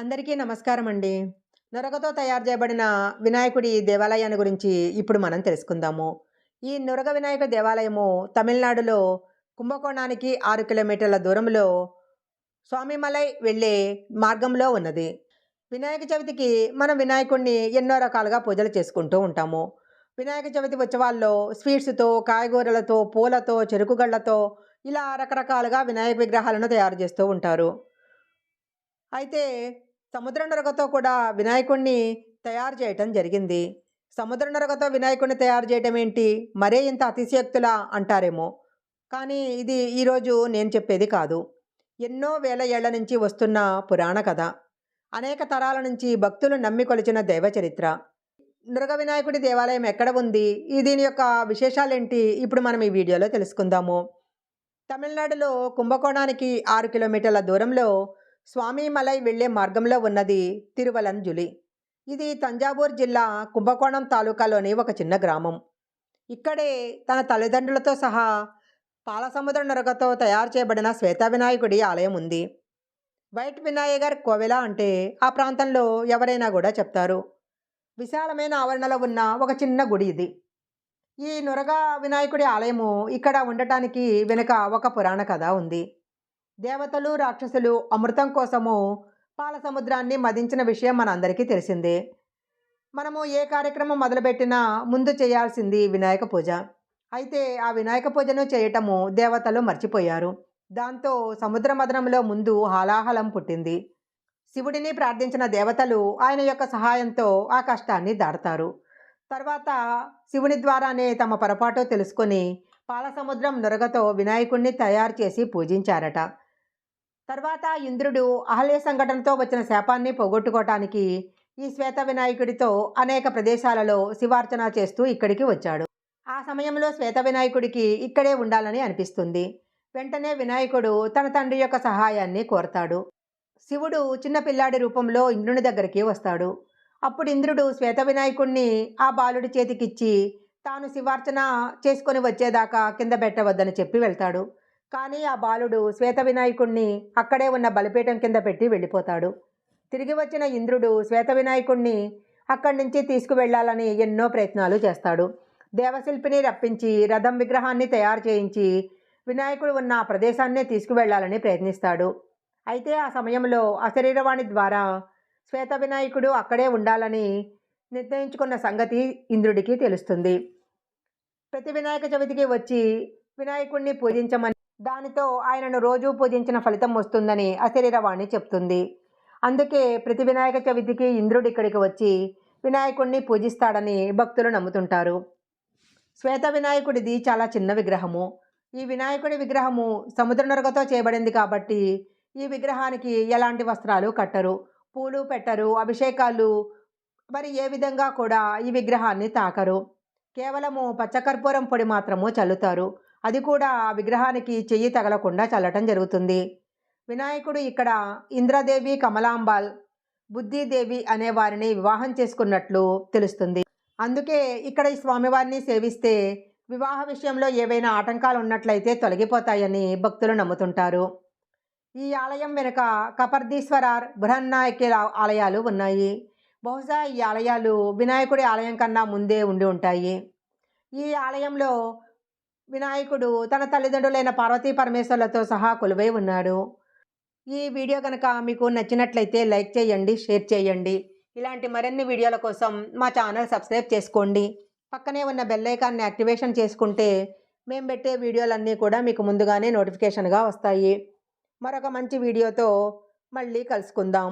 అందరికీ నమస్కారం అండి నురగతో తయారు చేయబడిన వినాయకుడి దేవాలయాన్ని గురించి ఇప్పుడు మనం తెలుసుకుందాము. ఈ నురగ వినాయక దేవాలయము తమిళనాడులో కుంభకోణానికి ఆరు కిలోమీటర్ల దూరంలో స్వామిమలై వెళ్ళే మార్గంలో ఉన్నది. వినాయక చవితికి మనం వినాయకుడిని ఎన్నో రకాలుగా పూజలు చేసుకుంటూ ఉంటాము. వినాయక చవితి ఉత్సవాల్లో స్వీట్స్తో కాయగూరలతో పూలతో చెరుకుగళ్ళతో ఇలా రకరకాలుగా వినాయక విగ్రహాలను తయారు చేస్తూ ఉంటారు. అయితే సముద్రనరకతో కూడా వినాయకుణ్ణి తయారు చేయటం జరిగింది. సముద్రనరకతో వినాయకుడిని తయారు చేయటం ఏంటి? మరే ఇంత అతిశయక్తులా అంటారేమో. కానీ ఇది ఈరోజు నేను చెప్పేది కాదు. ఎన్నో వేల ఏళ్ళ నుంచి వస్తున్న పురాణ కథ. అనేక తరాల నుంచి భక్తులు నమ్మి కొలిచిన దైవ చరిత్ర. నృగ వినాయకుడి దేవాలయం ఎక్కడ ఉంది? ఈ దీని యొక్క విశేషాలేంటి? ఇప్పుడు మనం ఈ వీడియోలో తెలుసుకుందాము. తమిళనాడులో కుంభకోణానికి ఆరు కిలోమీటర్ల దూరంలో స్వామిమలై వెళ్ళే మార్గంలో ఉన్నది తిరువలంజులి. ఇది తంజావూరు జిల్లా కుంభకోణం తాలూకాలోని ఒక చిన్న గ్రామం. ఇక్కడే తన తల్లిదండ్రులతో సహా పాలసముద్ర నరకతో తయారు చేయబడిన శ్వేత వినాయకుడి ఆలయం ఉంది. వైట్ వినాయగర్ కోవెల అంటే ఆ ప్రాంతంలో ఎవరైనా కూడా చెప్తారు. విశాలమైన ఆవరణలో ఉన్న ఒక చిన్న గుడి ఇది. ఈ నురగ వినాయకుడి ఆలయము ఇక్కడ ఉండటానికి వెనుక ఒక పురాణ కథ ఉంది. దేవతలు రాక్షసులు అమృతం కోసము పాల సముద్రాన్ని మదించిన విషయం మనందరికీ తెలిసిందే. మనము ఏ కార్యక్రమం మొదలుపెట్టినా ముందు చేయాల్సింది వినాయక పూజ. అయితే ఆ వినాయక పూజను చేయటము దేవతలు మర్చిపోయారు. దాంతో సముద్ర మదనంలో ముందు హాలాహలం పుట్టింది. శివుడిని ప్రార్థించిన దేవతలు ఆయన యొక్క సహాయంతో ఆ కష్టాన్ని దాడతారు. తర్వాత శివుని ద్వారానే తమ పొరపాటు తెలుసుకొని పాలసముద్రం నురగతో వినాయకుణ్ణి తయారు చేసి పూజించారట. తర్వాత ఇంద్రుడు అహల్య సంఘటనతో వచ్చిన శాపాన్ని పోగొట్టుకోవటానికి ఈ శ్వేత వినాయకుడితో అనేక ప్రదేశాలలో శివార్చన చేస్తూ ఇక్కడికి వచ్చాడు. ఆ సమయంలో శ్వేత వినాయకుడికి ఇక్కడే ఉండాలని అనిపిస్తుంది. వెంటనే వినాయకుడు తన తండ్రి యొక్క సహాయాన్ని కోరతాడు. శివుడు చిన్న పిల్లాడి రూపంలో ఇంద్రుని దగ్గరికి వస్తాడు. అప్పుడు ఇంద్రుడు శ్వేత వినాయకుడిని ఆ బాలుడి చేతికిచ్చి తాను శివార్చన చేసుకొని వచ్చేదాకా కింద పెట్టవద్దని చెప్పి వెళ్తాడు. కానీ ఆ బాలుడు శ్వేత వినాయకుణ్ణి అక్కడే ఉన్న బలిపీఠం కింద పెట్టి వెళ్ళిపోతాడు. తిరిగి వచ్చిన ఇంద్రుడు శ్వేత వినాయకుణ్ణి అక్కడి నుంచి తీసుకువెళ్ళాలని ఎన్నో ప్రయత్నాలు చేస్తాడు. దేవశిల్పిని రప్పించి రథం విగ్రహాన్ని తయారు చేయించి వినాయకుడు ఉన్న ఆ ప్రదేశాన్నే తీసుకువెళ్ళాలని ప్రయత్నిస్తాడు. అయితే ఆ సమయంలో అశరీరవాణి ద్వారా శ్వేత వినాయకుడు అక్కడే ఉండాలని నిర్ణయించుకున్న సంగతి ఇంద్రుడికి తెలుస్తుంది. ప్రతి వినాయక చవితికి వచ్చి వినాయకుడిని పూజించమని దానితో ఆయనను రోజూ పూజించిన ఫలితం వస్తుందని అశరీరవాణి చెప్తుంది. అందుకే ప్రతి వినాయక చవితికి ఇంద్రుడు ఇక్కడికి వచ్చి వినాయకుడిని పూజిస్తాడని భక్తులు నమ్ముతుంటారు. శ్వేత వినాయకుడిది చాలా చిన్న విగ్రహము. ఈ వినాయకుడి విగ్రహము సముద్ర నరకతో చేయబడింది కాబట్టి ఈ విగ్రహానికి ఎలాంటి వస్త్రాలు కట్టరు. పూలు పెట్టరు అభిషేకాలు మరి ఏ విధంగా కూడా ఈ విగ్రహాన్ని తాకరు. కేవలము పచ్చకర్పూరం పొడి మాత్రము చల్లుతారు. అది కూడా ఆ విగ్రహానికి చెయ్యి తగలకుండా చల్లటం జరుగుతుంది. వినాయకుడు ఇక్కడ ఇంద్రదేవి కమలాంబాల్ బుద్ధిదేవి అనే వారిని వివాహం చేసుకున్నట్లు తెలుస్తుంది. అందుకే ఇక్కడ ఈ స్వామివారిని సేవిస్తే వివాహ విషయంలో ఏవైనా ఆటంకాలు ఉన్నట్లయితే తొలగిపోతాయని భక్తులు నమ్ముతుంటారు. ఈ ఆలయం వెనుక కపర్దీశ్వరార్ బృహన్నాయకి ఆలయాలు ఉన్నాయి. బహుశా ఈ ఆలయాలు వినాయకుడి ఆలయం కన్నా ముందే ఉండి ఉంటాయి. ఈ ఆలయంలో వినాయకుడు తన తల్లిదండ్రులైన పార్వతీ పరమేశ్వర్లతో సహా కొలువై ఉన్నాడు. ఈ వీడియో కనుక మీకు నచ్చినట్లయితే లైక్ చేయండి షేర్ చేయండి. ఇలాంటి మరిన్ని వీడియోల కోసం మా ఛానల్ సబ్స్క్రైబ్ చేసుకోండి. పక్కనే ఉన్న బెల్లైకాన్ని యాక్టివేషన్ చేసుకుంటే మేము పెట్టే వీడియోలన్నీ కూడా మీకు ముందుగానే నోటిఫికేషన్గా వస్తాయి. మరొక మంచి వీడియోతో మళ్ళీ కలుసుకుందాం.